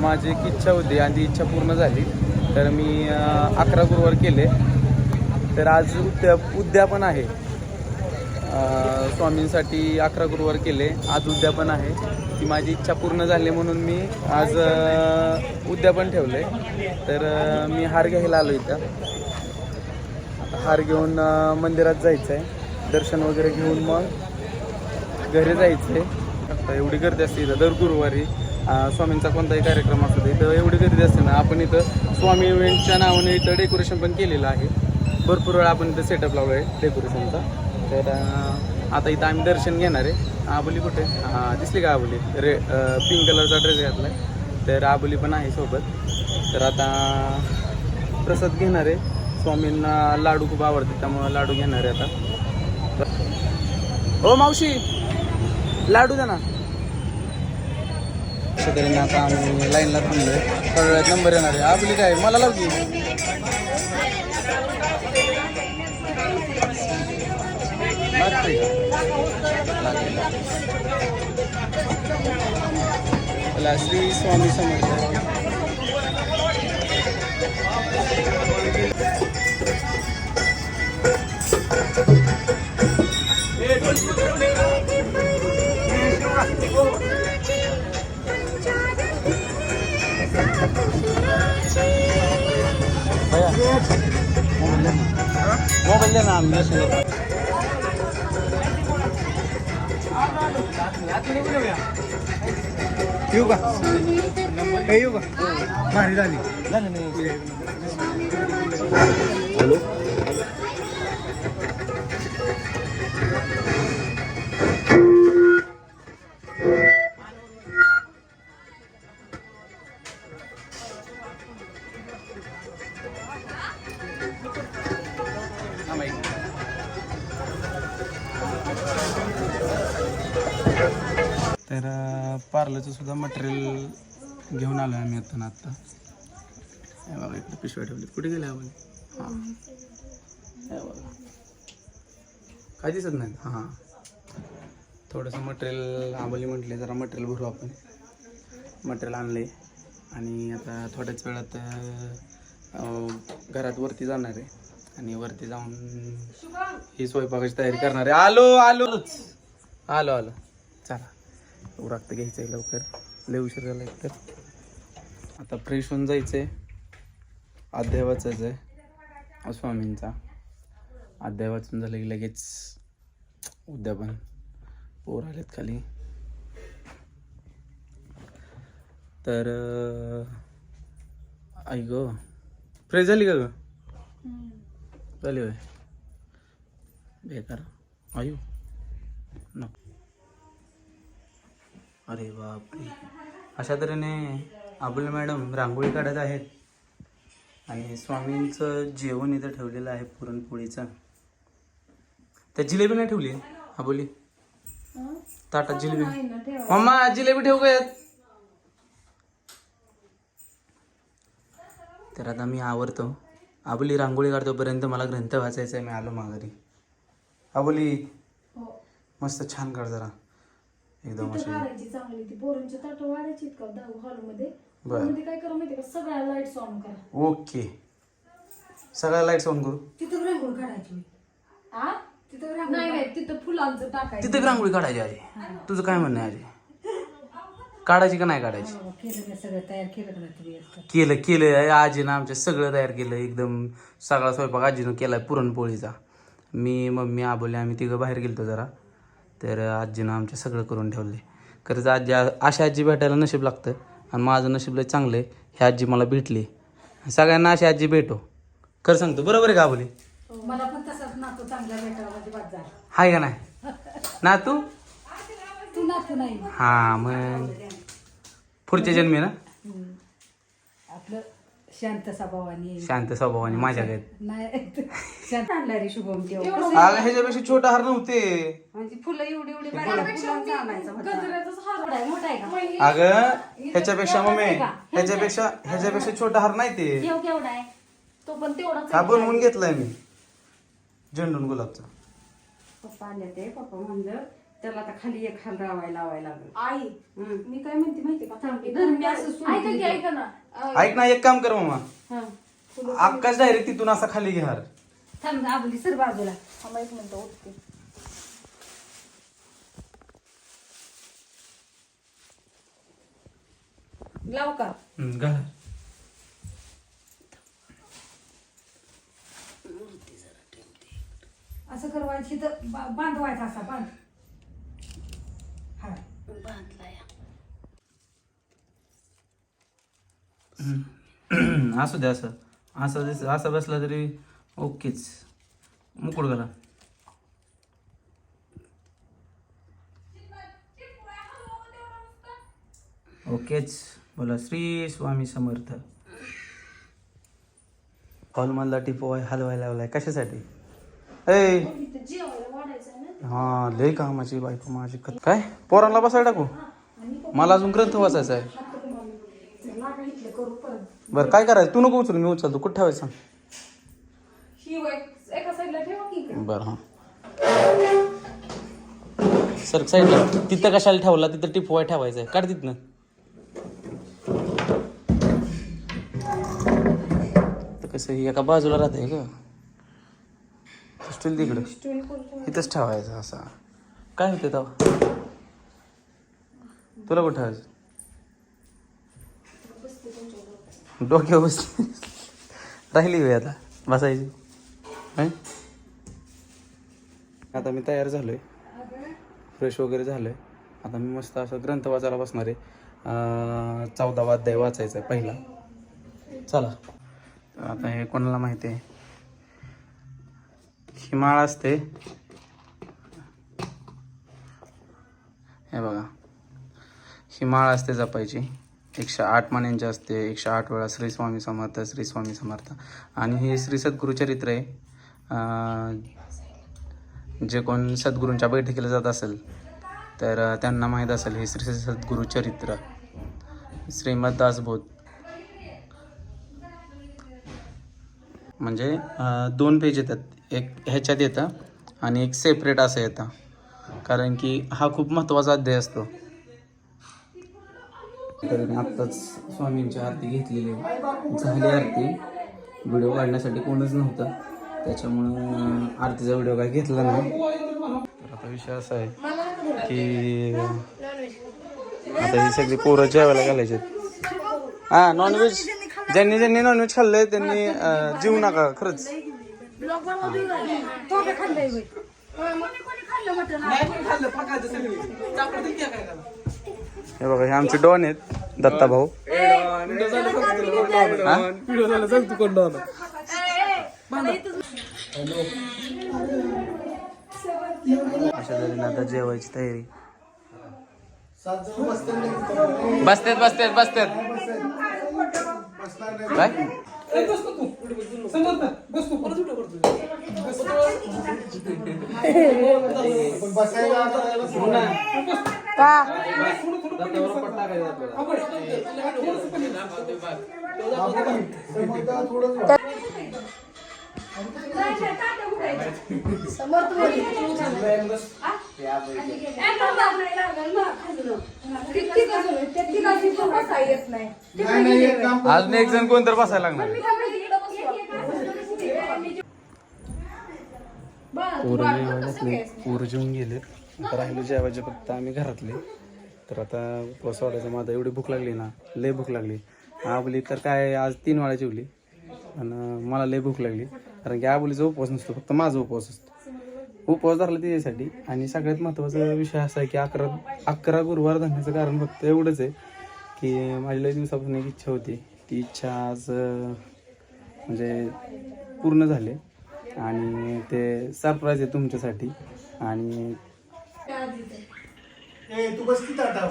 माझी एक इच्छा होती आणि ती इच्छा पूर्ण झाली. तर मी अकरा गुरुवार केले. तर आज उद्या उद्यापन आहे. स्वामींसाठी अकरा गुरुवार केले. आज उद्यापन आहे. ती माझी इच्छा पूर्ण झाली म्हणून मी आज उद्यापन ठेवले तर मी हार घ्यायला आलो इथं. हार घेऊन मंदिरात जायचं आहे दर्शन वगैरे घेऊन मग घरी जायचं आहे आता एवढी गर्दी असते इथं. दर गुरुवारी स्वामींचा कोणताही कार्यक्रम असतो इथं एवढी गर्दी असते ना आपण इथं स्वामी इव्हेंटच्या नावाने इथं डेकोरेशन पण केलेलं आहे. भरपूर वेळा आपण इथं सेटअप लावलो आहे डेकोरेशनचा. तर आता इथं आम्ही दर्शन घेणार आहे. आबोली कुठे? हां दिसली का आबोली? रे पिंक कलरचा ड्रेस घातला आहे तर आबोली पण आहे सोबत. तर आता प्रसाद घेणार आहे. स्वामींना लाडू खूप आवडते त्यामुळं लाडू घेणार आहे आता. ओ मावशी लाडू द्या ना. अशा तऱ्हेने आता आम्ही लाईनला थांबलोय. थोड्या नंबर येणार आहे. आपली काय? मला लाव की. लागतंय श्री स्वामी समर्थ. मोबाईल दे ना आम्ही येऊ का? येऊ का? भारी झाली. नाही हॅलो? तर पार्लरचं सुद्धा मटेरियल घेऊन आलो आम्ही आता ना आत्ता हे बघा इकडे पिशव्या ठेवली कुठे गेले आपण? हां. बघा. काय दिसत नाही हां थोडंसं मटेरियल आंबोली म्हटले जरा मटेरियल भरू आपण. मटेरियल आणले आणि आता थोड्याच वेळात घरात वरती जाणार आहे. आणि वरती जाऊन ही स्वयंपाकाची तयारी करणार आहे. आलो आलोच आलो आलो. चला. उराक्त घ्यायचं आहे लवकर. लय उशीर झाला एक तर. आता फ्रेश होऊन जायचं आहे. अध्याय वाचायचं आहे स्वामींचा. अध्याय वाचून झालं की लगेच उद्यापन पोर आलेत खाली. तर आई ग. फ्रेश झाली का ग? झाली होय. बेकार. आयु अरे बापरे. अशा तऱ्हेने अबुल मॅडम रांगोळी काढत आहेत. आणि स्वामींचं जेवण इथं ठेवलेलं आहे पुरणपोळीचं. त्या जिलेबी नाही ठेवली? अबोली? ताटात जिलेबी. मम्मा जिलेबी ठेवू का? तर आता मी आवरतो. आबोली रांगोळी काढतोपर्यंत मला ग्रंथ वाचायचा आहे मी आलो माघारी. आबोली मस्त छान काढ जरा. एकदम अशी. काढायची चांगली ती पोरांची ताट वाढायची का? हॉलमध्ये. बर. मध्ये काय करा माहिती का? सगळ्या लाईट्स ऑन करा. ओके. सगळ्या लाईट्स ऑन करू? तिथं रांगोळी काढायची आ? तिथं नाही नाही तिथं फुलांचं टाकायचं. तिथे रांगोळी काढायची आजी तुझं काय म्हणणं आहे आजी काढायची का नाही काढायची? हो, केलं मी सगळं तयार केलं का नाही तुम्ही एकटं? केलं केलं. आजीनं आमच्या सगळं तयार केलं. एकदम सगळा स्वयंपाक आजीनं केलाय पुरणपोळीचा. मी मम्मी आबोले आम्ही तिघं बाहेर गेलतो जरा. तर आजीनं आमच्या सगळं करून ठेवले खरंच आजी अशा आजी भेटायला नशीब लागतं आणि माझं नशीब लय चांगलं आहे ही आजी मला भेटली. सगळ्यांना अशी आजी भेटो. खरं सांगतो बरोबर आहे का आबोली मला पण तसाच नातू चांगला भेटावा म्हणजे बाद झाला हाय का नाही? ना तू तू नातू नाही. हा मग पुढच्या जन्मी ना. आपलं शांत स्वभावाने. शांत स्वभावाने माझ्या काय नाही शांत आणला रे शुभम तेव्हा अगं ह्याच्यापेक्षा छोटा हार नव्हते. म्हणजे फुलं एवढी एवढी बारीक फुलांचा आणायचा होता. मोठा आहे का? अगं ह्याच्यापेक्षा मम्मी ह्याच्यापेक्षा ह्याच्यापेक्षा छोटा हार नाही ते. देव केवढा आहे. तो पण तेवढाच हा बनवून घेतलाय मी. झेंडून गुलाबचा. पप्पा आले ते पप्पा म्हणलं त्याला आता खाली एक खाल रावायला लावायला लागेल. आई हम्म. मी काय म्हणते माहिती का? थांब, धर, मी असं सोडून ऐका की देते. ऐका ना. अं, ऐक ना एक काम कर मामा. हा. आकाश डायरेक्ट तिथून असा खाली घेणार. थांब आबली सर बाजूला. थांबा एक मिनिट उठते लाव का? घाल. असं करवायची तर बा- बांधवायचा असा बांध हा असू द्या असं. असं दिस असं बसला तरी ओकेच. मुकुड घाला ओकेच. बोला श्री स्वामी समर्थ. हॉलमधला टिपो हलवायला लावलाय कशासाठी? ए हा लय कामाची बायको माझी. कत काय? पोरांना बसायला टाकू? मला अजून ग्रंथ वाचायचा आहे. बरं काय करायचं? तू नको उचलू मी उचलतो. कुठं ठेवायचं सांग? ही वय एका साईडला ठेवा की इकडे. बरं हां. सर साईडला. तिथं कशाला ठेवला? तिथं टिपवाय ठेवायचं आहे काढ तिथनं. तर कसं हे एका बाजूला राहते का स्टील तिकडं. स्टूल कोणतं? इथंच ठेवायचं असा. काय होते तेव्हा? तुला कुठं ठेवायचं? डोक्यावर बसली. राहिली वेळ आता बसायची. नाही आता मी तयार झालो आहे फ्रेश वगैरे झालोय. आता मी मस्त असं ग्रंथ वाचायला बसणार आहे. चौदा चौदावा अध्याय वाचायचा आहे पहिला. चला. तर आता हे कोणाला माहिती आहे? हिमाळ असते. हे बघा. हिमाळ असते जपायची. एकशे आठ मान्यांचे असते एकशे आठ वेळा श्री स्वामी समर्थ श्री स्वामी समर्थ. आणि हे श्री सद्गुरुचरित्र आहे. जे कोण सद्गुरूंच्या बैठकीला जात असेल तर त्यांना माहीत असेल हे श्री सद्गुरुचरित्र श्रीमद दासबोध. म्हणजे दोन पेज येतात. एक ह्याच्यात येतं आणि एक सेपरेट असं येतं. कारण की हा खूप महत्त्वाचा अध्याय असतो. तर मी आत्ताच स्वामींची आरती घेतलेली आहे. झाली आरती. व्हिडिओ काढण्यासाठी कोणच नव्हतं. त्याच्यामुळं आरतीचा व्हिडिओ काय घेतला नाही. तर आता विषय असा आहे की आता ही सगळी पोरं जेवायला घालायचे हा नॉनव्हेज ज्यांनी ज्यांनी नॉनव्हेज खाल्लंय त्यांनी जीव नका खरंच. होय. हे बघा हे आमचे डॉन आहेत दत्ता भाऊ. अशा तऱ्हेने आता जेवायची तयारी. बसतेत बसतेत बसतेत. काय? का? अजून एक जण कोण तर बसायला लागणार पोरं कसं घातले? पोरं जेवून गेले राहिले जेवायचे फक्त आम्ही घरातले. तर आता उपवास वाढायचा माझा एवढी भूक लागली ना लय भूक लागली. आबोली तर काय आज तीन वेळा जेवली. आणि मला लय भूक लागली. कारण की आबोलीचा उपवास नसतो फक्त माझा उपवास असतो. उपवास धरला त्याच्यासाठी. आणि सगळ्यात महत्त्वाचा विषय असा आहे की अकरा अकरा गुरुवार धरण्याचं कारण फक्त एवढंच आहे की माझी लय दिवसापासून एक इच्छा होती. ती इच्छा आज म्हणजे पूर्ण झाले. आणि ते सरप्राईज आहे तुमच्यासाठी. आणि ए तू बस किती आता